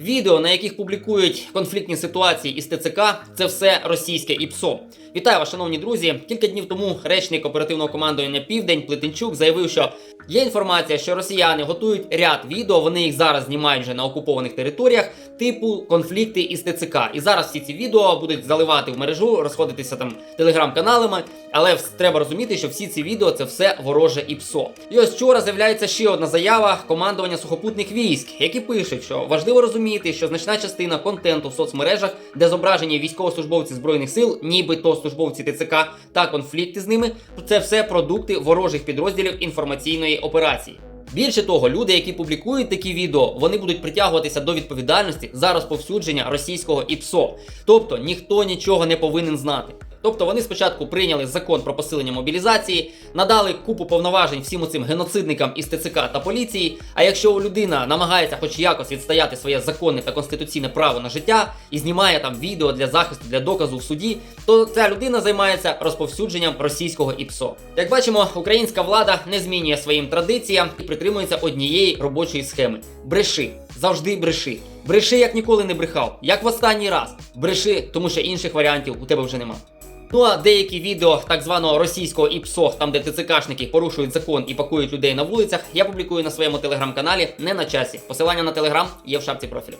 Відео, на яких публікують конфліктні ситуації із ТЦК, це все російське ІПСО. Вітаю вас, шановні друзі. Кілька днів тому речник оперативного командування Південь Плетенчук заявив, що є інформація, що росіяни готують ряд відео. Вони їх зараз знімають вже на окупованих територіях, типу конфлікти із ТЦК. І зараз всі ці відео будуть заливати в мережу, розходитися там телеграм-каналами. Але треба розуміти, що всі ці відео це все вороже ІПСО. І ось вчора з'являється ще одна заява командування сухопутних військ, які пишуть, що важливо розуміти, що значна частина контенту в соцмережах, де зображені військовослужбовці збройних сил, нібито службовці ТЦК та конфлікти з ними, це все продукти ворожих підрозділів інформаційної операції. Більше того, люди, які публікують такі відео, вони будуть притягуватися до відповідальності за розповсюдження російського ІПСО. Тобто ніхто нічого не повинен знати. Тобто вони спочатку прийняли закон про посилення мобілізації, надали купу повноважень всім оцим геноцидникам із ТЦК та поліції. А якщо людина намагається хоч якось відстояти своє законне та конституційне право на життя і знімає там відео для захисту для доказу в суді, то ця людина займається розповсюдженням російського ІПСО. Як бачимо, українська влада не змінює своїм традиціям і притримується однієї робочої схеми: бреши, завжди бреши. Бреши, як ніколи не брехав, як в останній раз. Бреши, тому що інших варіантів у тебе вже нема. Ну а деякі відео так званого російського ІПСО, там де ТЦКшники порушують закон і пакують людей на вулицях, я публікую на своєму телеграм-каналі не на часі. Посилання на телеграм є в шапці профілю.